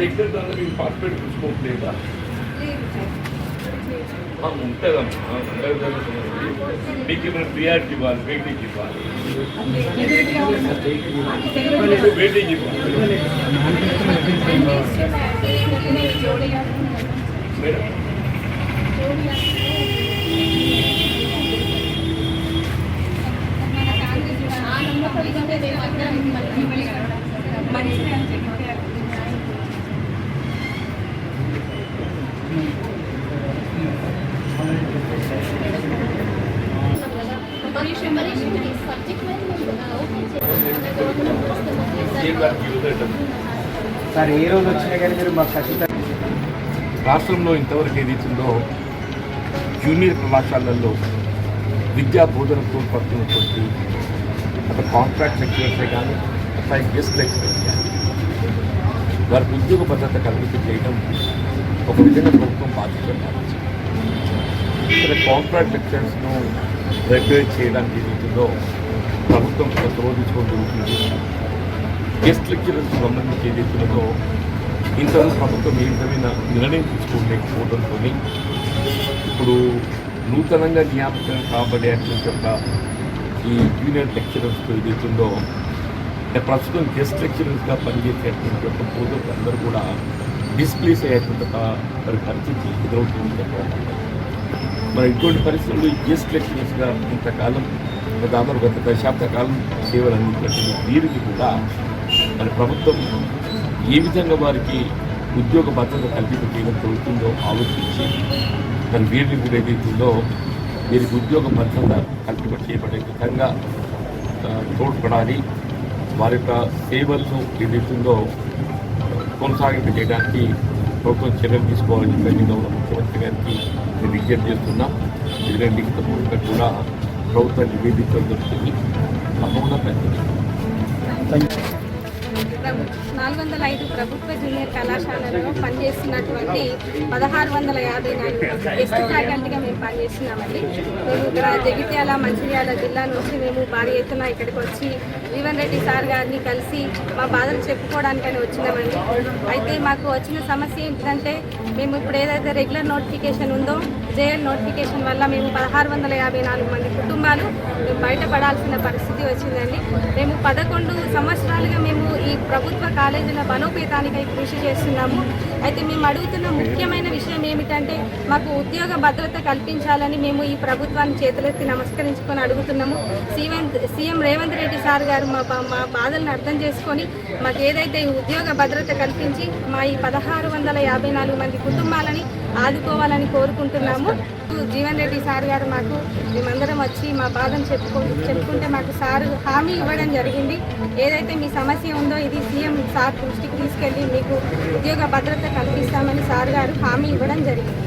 Regular దాంట్లో మీకు participate తీసుకోవట్లేదా లేదు సార్ ఉంటుందమ్మా మీకు ఏమైనా ప్రియారిటీ ఇవ్వాలి వెయిటేజ్ ఇవ్వాలి వెయిటేజ్ ఇవ్వాలి మేడం సార్ ఏ రోజు వచ్చినా కానీ మీరు మాకు ఖచ్చితంగా రాష్ట్రంలో ఇంతవరకు ఏదైతుందో జూనియర్ కళాశాలల్లో విద్యా బోధన తోడ్పడుతున్నటువంటి ఒక కాంట్రాక్ట్ లెక్చరర్సే కానీ అట్లా గెస్ట్ లెక్చరర్స్ కానీ వారికి ఉద్యోగ భద్రత కల్పించి చేయడం ఒక విధంగా ప్రభుత్వం బాధ్యత భావించింది ఇక్కడ కాంట్రాక్ట్ లెక్చరర్స్ను రెగ్యులేట్ చేయడానికి ఏదైతుందో ప్రభుత్వం కొంత రోజు జరుగుతుంది. గెస్ట్ లెక్చరర్స్ సంబంధించి ఏదైతుందో ఇంతవరకు ప్రభుత్వం ఏ విధమైన నిర్ణయం తీసుకోలేకపోవడంతో ఇప్పుడు నూతనంగా జ్ఞాపకం కాబడేటువంటి ఒక ఈ జూనియర్ లెక్చరర్స్తో ఏదైతుందో ప్రస్తుతం గెస్ట్ లెక్చరర్స్గా పనిచేసేటువంటి ఒక బోధకులు అందరూ కూడా డిస్ప్లేస్ అయ్యేటువంటి ఒక మరి పరిస్థితి ఎదురవుతుంది. చెప్పాలి మరి ఇటువంటి పరిస్థితుల్లో గెస్ట్ లెక్చరర్స్గా ఇంతకాలం దాదాపు గత దశాబ్ద కాలం సేవలు అందించినటువంటి వీరికి కూడా మరి ప్రభుత్వం ఏ విధంగా వారికి ఉద్యోగ భద్రత కల్పించడం జరుగుతుందో ఆలోచించి మరి వీరిని కూడా ఏదైతుందో వీరికి ఉద్యోగ భద్రత కల్పింప చేయబడే విధంగా తోడ్పడాలి. వారి యొక్క సేవలను ఏదైతుందో కొనసాగింపు చేయడానికి ప్రభుత్వం చర్యలు తీసుకోవాలని చెప్పి గౌరవ ముఖ్యమంత్రి గారికి నేను విజ్ఞప్తి చేస్తున్నా. ఎందుకంటే ఇంత కూడా ప్రభుత్వం నివేదించడం జరుగుతుంది తప్పకుండా ప్రయత్నిస్తాం ప్రభు నాలుగు వందల ఐదు ప్రభుత్వ జూనియర్ కళాశాలలో పనిచేస్తున్నటువంటి పదహారు వందల యాభై నాలుగు గెస్ట్ ఫ్యాకల్టీగా మేము పనిచేస్తున్నామండి. మేము ఇక్కడ జగిత్యాల మంచిర్యాల జిల్లా నుంచి మేము భారీ ఎత్తున ఇక్కడికి వచ్చి జీవన్ రెడ్డి సార్ గారిని కలిసి మా బాధలు చెప్పుకోవడానికని వచ్చినామండి. అయితే మాకు వచ్చిన సమస్య ఏంటంటే మేము ఇప్పుడు ఏదైతే రెగ్యులర్ నోటిఫికేషన్ ఉందో జేఎల్ నోటిఫికేషన్ వల్ల మేము పదహారు వందల యాభై నాలుగు మంది కుటుంబాలు బయటపడాల్సిన పరిస్థితి వచ్చిందండి. మేము పదకొండు సంవత్సరాలుగా మేము ఈ ప్రభుత్వ కాలేజీల బలోపేతానికై కృషి చేస్తున్నాము. అయితే మేము అడుగుతున్న ముఖ్యమైన విషయం ఏమిటంటే మాకు ఉద్యోగ భద్రత కల్పించాలని మేము ఈ ప్రభుత్వాన్ని చేతులెత్తి నమస్కరించుకొని అడుగుతున్నాము. CM CM Revanth Reddy sir గారు మా మా బాధలను అర్థం చేసుకొని మాకు ఏదైతే ఈ ఉద్యోగ భద్రత కల్పించి మా ఈ పదహారు వందల యాభై నాలుగు మంది కుటుంబాలని ఆదుకోవాలని కోరుకుంటున్నాము. జీవన్ రెడ్డి సార్ గారు మాకు మేమందరం వచ్చి మా బాధను చెప్పుకో చెప్పుకుంటే మాకు సార్ హామీ ఇవ్వడం జరిగింది. ఏదైతే మీ సమస్య ఉందో ఇది సీఎం సార్ దృష్టికి తీసుకెళ్ళి మీకు ఉద్యోగ భద్రత కల్పిస్తామని సార్ గారు హామీ ఇవ్వడం జరిగింది.